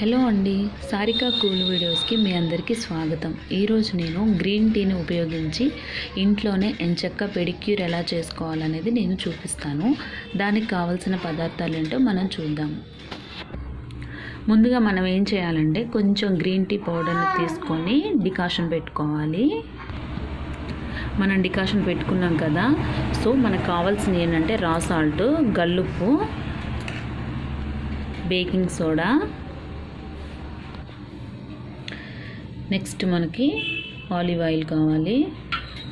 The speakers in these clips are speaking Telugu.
హలో అండి. సారికా కూల్ వీడియోస్కి మీ అందరికీ స్వాగతం. ఈరోజు నేను గ్రీన్ టీని ఉపయోగించి ఇంట్లోనే ఎంచక్క పెడిక్యూర్ ఎలా చేసుకోవాలనేది నేను చూపిస్తాను. దానికి కావాల్సిన పదార్థాలు ఏంటో మనం చూద్దాము ముందుగా మనం ఏం చేయాలంటే కొంచెం గ్రీన్ టీ పౌడర్ని తీసుకొని డికాషన్ పెట్టుకోవాలి. మనం డికాషన్ పెట్టుకున్నాం కదా సో మనకు కావాల్సింది ఏంటంటే రా సాల్ట్ గల్లుప్పు బేకింగ్ సోడా నెక్స్ట్ మనకి ఆలివ్ ఆయిల్ కావాలి.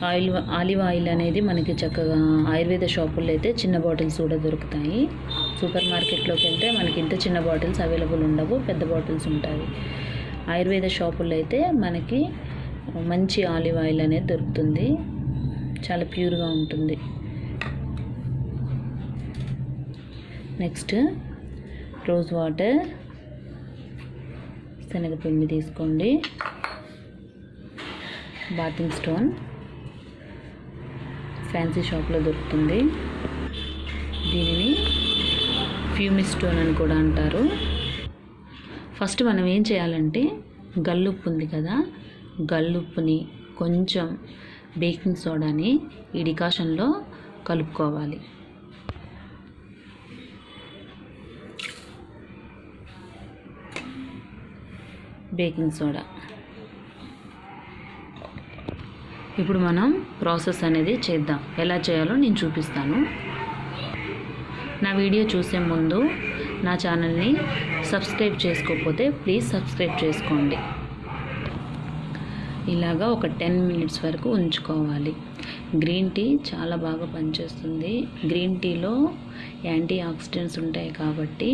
ఆయిల్ ఆలివ్ ఆయిల్ అనేది మనకి చక్కగా ఆయుర్వేద షాపుల్లో అయితే చిన్న బాటిల్స్ కూడా దొరుకుతాయి. సూపర్ మార్కెట్లోకి వెళ్తే మనకి ఇంత చిన్న బాటిల్స్ అవైలబుల్ ఉండవు పెద్ద బాటిల్స్ ఉంటాయి. ఆయుర్వేద షాపుల్లో అయితే మనకి మంచి ఆలివ్ ఆయిల్ అనేది దొరుకుతుంది. చాలా ప్యూర్గా ఉంటుంది. నెక్స్ట్ రోజ్ వాటర్ శనగపిండి తీసుకోండి. బాతింగ్ స్టోన్ ఫ్యాన్సీ షాప్లో దొరుకుతుంది. దీనిని ఫ్యూమి స్టోన్ అని కూడా అంటారు. ఫస్ట్ మనం ఏం చేయాలంటే గల్లుప్పు ఉంది కదా గల్లుప్పుని కొంచెం బేకింగ్ సోడాని ఈ డికాషన్లో కలుపుకోవాలి. బేకింగ్ సోడా ఇప్పుడు మనం ప్రాసెస్ అనేది చేద్దాం. ఎలా చేయాలో నేను చూపిస్తాను. నా వీడియో చూసే ముందు నా ఛానల్ని సబ్స్క్రైబ్ చేసుకోకపోతే ప్లీజ్ సబ్స్క్రైబ్ చేసుకోండి. ఇలాగా ఒక టెన్ మినిట్స్ వరకు ఉంచుకోవాలి. గ్రీన్ టీ చాలా బాగా పనిచేస్తుంది. గ్రీన్ టీలో యాంటీ ఆక్సిడెంట్స్ ఉంటాయి కాబట్టి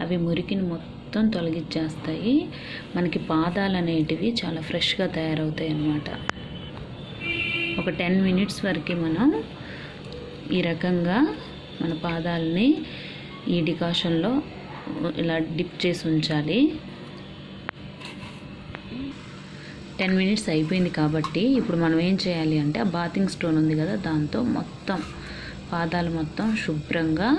అవి మురికిని మొత్తం తొలగించేస్తాయి. మనకి పాదాలు అనేటివి చాలా ఫ్రెష్గా తయారవుతాయి అన్నమాట ఒక టెన్ మినిట్స్ వరకు మనం ఈ రకంగా మన పాదాలని ఈ డికాషన్లో ఇలా డిప్ చేసి ఉంచాలి. టెన్ మినిట్స్ అయిపోయింది కాబట్టి ఇప్పుడు మనం ఏం చేయాలి అంటే ఆ బాతింగ్ స్టోన్ ఉంది కదా దాంతో మొత్తం పాదాలు మొత్తం శుభ్రంగా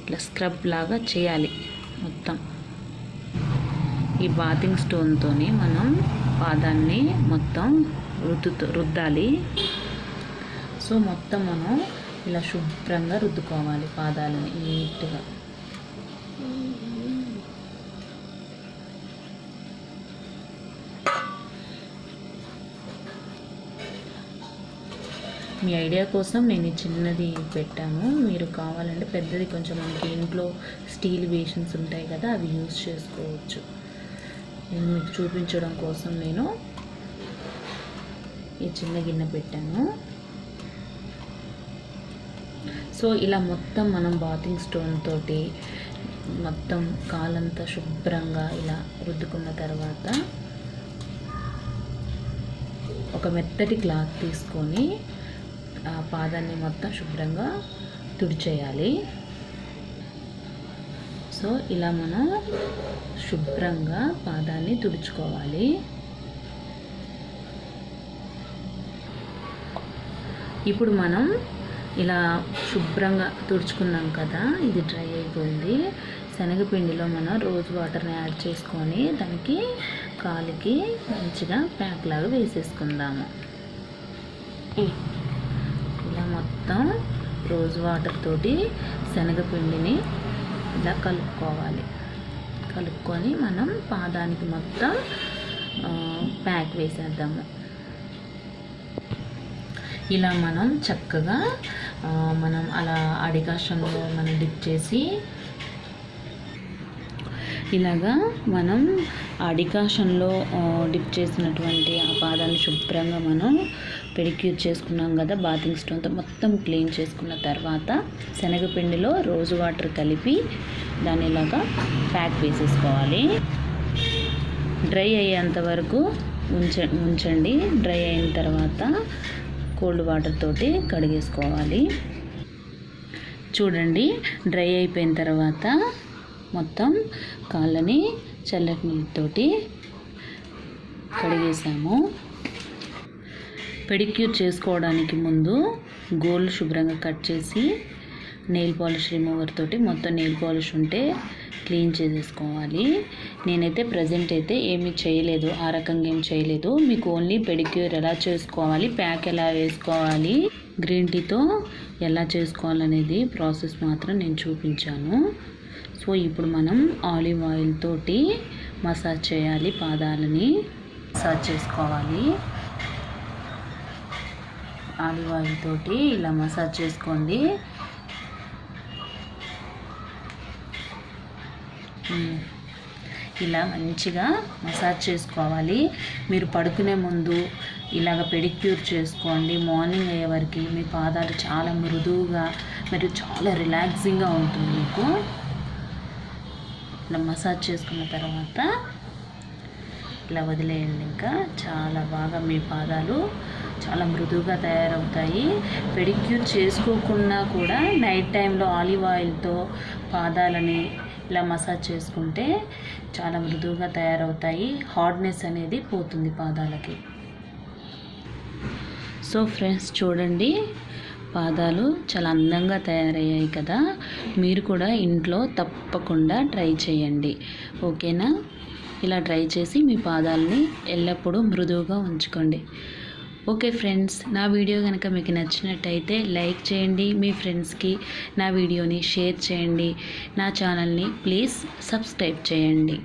ఇట్లా స్క్రబ్ లాగా చేయాలి మొత్తం. ఈ బాతింగ్ స్టోన్తోని మనం పాదాన్ని మొత్తం రుద్దుతూ రుద్దాలి. సో మొత్తం మనం ఇలా శుభ్రంగా రుద్దుకోవాలి పాదాలని నీట్గా. మీ ఐడియా కోసం నేను చిన్నది పెట్టాను. మీరు కావాలంటే పెద్దది కొంచెం మనకి ఇంట్లో స్టీల్ బేషన్స్ ఉంటాయి కదా అవి యూజ్ చేసుకోవచ్చు. నేను మీకు చూపించడం కోసం నేను ఈ చిన్న గిన్నె పెట్టాను. సో ఇలా మొత్తం మనం బాతింగ్ స్టోన్ తోటి మొత్తం కాలంతా శుభ్రంగా ఇలా రుద్దుకున్న తర్వాత ఒక మెత్తటి క్లాత్ తీసుకొని ఆ పాదాన్ని మొత్తం శుభ్రంగా తుడిచేయాలి. సో ఇలా మనం శుభ్రంగా పాదాన్ని తుడుచుకోవాలి. ఇప్పుడు మనం ఇలా శుభ్రంగా తుడుచుకున్నాం కదా ఇది డ్రై అయిపోయింది. శనగపిండిలో మనం రోజు వాటర్ని యాడ్ చేసుకొని దానికి కాలికి మంచిగా ప్యాక్ లాగా వేసేసుకుందాము. ఇలా మొత్తం రోజు వాటర్ తోటి శనగపిండిని ఇలా కలుపుకోవాలి. కలుపుకొని మనం పాదానికి మొత్తం ప్యాక్ వేసేద్దాము. ఇలా మనం చక్కగా మనం అలా అడికాషంలో మనం డిప్ చేసి ఇలాగా మనం ఆ డికాషన్లో డిప్ చేసినటువంటి ఆ పాదాన్ని శుభ్రంగా మనం పెడిక్యూర్ చేసుకున్నాం కదా బాతింగ్ స్టోన్తో మొత్తం క్లీన్ చేసుకున్న తర్వాత శనగపిండిలో రోజు వాటర్ కలిపి దాన్ని ఇలాగా ప్యాక్ వేసేసుకోవాలి. డ్రై అయ్యేంత వరకు ఉంచ ఉంచండి. డ్రై అయిన తర్వాత కోల్డ్ వాటర్ తోటి కడిగేసుకోవాలి. చూడండి డ్రై అయిపోయిన తర్వాత మొత్తం కాళ్ళని చల్లటి నీటితోటి కడిగేసాము. పెడిక్యూర్ చేసుకోవడానికి ముందు గోల్డ్ శుభ్రంగా కట్ చేసి నెయిల్ పాలిష్ రిమూవర్ తోటి మొత్తం నెయిల్ పాలిష్ ఉంటే క్లీన్ చేసేసుకోవాలి. నేనైతే ప్రజెంట్ అయితే ఏమి చేయలేదు. ఆ రకంగా ఏం చేయలేదు. మీకు ఓన్లీ పెడిక్యూర్ ఎలా చేసుకోవాలి ప్యాక్ ఎలా వేసుకోవాలి గ్రీన్ టీతో ఎలా చేసుకోవాలనేది ప్రాసెస్ మాత్రం నేను చూపించాను. సో ఇప్పుడు మనం ఆలివ్ ఆయిల్ తోటి మసాజ్ చేయాలి పాదాలని. మసాజ్ చేసుకోవాలి. ఆలివ్ ఆయిల్ తోటి ఇలా మసాజ్ చేసుకోండి. ఇలా మంచిగా మసాజ్ చేసుకోవాలి. మీరు పడుకునే ముందు ఇలాగ పెడిక్యూర్ చేసుకోండి. మార్నింగ్ అయ్యే వరకు మీ పాదాలు చాలా మృదువుగా మరియు చాలా రిలాక్సింగ్గా ఉంటుంది మీకు. ఇలా మసాజ్ చేసుకున్న తర్వాత ఇలా వదిలేయండి ఇంకా. చాలా బాగా మీ పాదాలు చాలా మృదువుగా తయారవుతాయి. పెడిక్యూర్ చేసుకోకుండా కూడా నైట్ టైంలో ఆలివ్ ఆయిల్తో పాదాలని ఇలా మసాజ్ చేసుకుంటే చాలా మృదువుగా తయారవుతాయి. హార్డ్నెస్ అనేది పోతుంది పాదాలకి. సో ఫ్రెండ్స్ చూడండి. పాదాలు చాలా అందంగా తయారయ్యాయి కదా. మీరు కూడా ఇంట్లో తప్పకుండా ట్రై చేయండి. ఓకేనా? ఇలా ట్రై చేసి మీ పాదాలని ఎల్లప్పుడూ మృదువుగా ఉంచుకోండి. ఓకే ఫ్రెండ్స్ నా వీడియో కనుక మీకు నచ్చినట్టయితే లైక్ చేయండి మీ ఫ్రెండ్స్కి నా వీడియోని షేర్ చేయండి నా ఛానల్ని ప్లీజ్ సబ్స్క్రైబ్ చేయండి.